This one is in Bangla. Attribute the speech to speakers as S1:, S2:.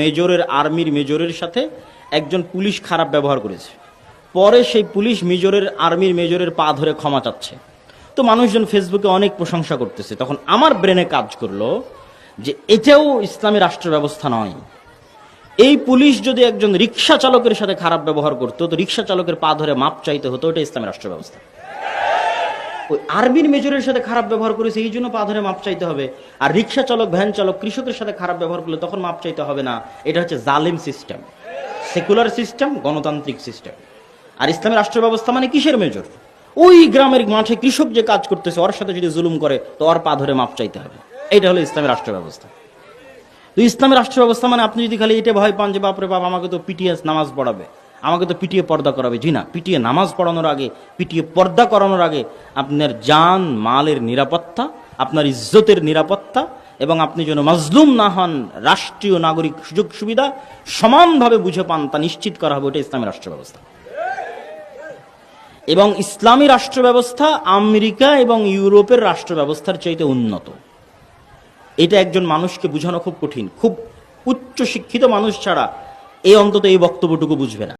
S1: মেজরের আর্মির মেজরের সাথে একজন পুলিশ খারাপ ব্যবহার করেছে। পরে সেই পুলিশ মেজরের আর্মির মেজরের পা ধরে ক্ষমা চাচ্ছে। তো মানুষজন ফেসবুকে অনেক প্রশংসা করতেছে। তখন আমার ব্রেনে কাজ করল যে এটাও ইসলামী রাষ্ট্র ব্যবস্থা নয়। এই পুলিশ যদি একজন রিক্সা চালকের সাথে খারাপ ব্যবহার করতো, তো রিক্সা চালকের পা ধরে মাপ চাইতে হতো এটা ইসলামী রাষ্ট্র ব্যবস্থা। ওই আরবির মেজরের সাথে খারাপ ব্যবহার করেছে এই জন্য পা ধরে মাপ চাইতে হবে। আর রিক্সা চালক, ভ্যান চালক, কৃষকের সাথে খারাপ ব্যবহার করলে তখন মাপ চাইতে হবে না। এটা হচ্ছে জালিম সিস্টেম। সেকুলার সিস্টেম, গণতান্ত্রিক সিস্টেম। আর ইসলামী রাষ্ট্র ব্যবস্থা মানে কিসের মেজর? ওই গ্রামের মাঠে কৃষক যে কাজ করতেছে, ওর সাথে যদি জুলুম করে, তো ওর পা ধরে মাপ চাইতে হবে। এটা হলো ইসলামী রাষ্ট্র ব্যবস্থা। তো ইসলামী রাষ্ট্র ব্যবস্থা মানে আপনি যদি খালি এটা ভয় পান যে, বাপরে বাপ, আমাকে তো পিটিএস নামাজ পড়াবে। আমাকে তো পিটিয়ে পর্দা করাবে। জি না পিটিএ নামাজ পড়ানোর আগে, পিটিয়ে পর্দা করানোর আগে আপনার জান, মালের নিরাপত্তা, আপনার ইজ্জতের নিরাপত্তা এবং আপনি যেন মাজলুম না হন, রাষ্ট্রীয় নাগরিক সুযোগ সুবিধা সমানভাবে বুঝে পান, তা নিশ্চিত করা হবে, এটা ইসলামী রাষ্ট্র ব্যবস্থা। এবং ইসলামী রাষ্ট্র ব্যবস্থা আমেরিকা এবং ইউরোপের রাষ্ট্র ব্যবস্থার চাইতে উন্নত। এটা একজন মানুষকে বোঝানো খুব কঠিন। খুব উচ্চ শিক্ষিত মানুষ ছাড়া এই অন্তত এই বক্তব্যটুকু বুঝবে না।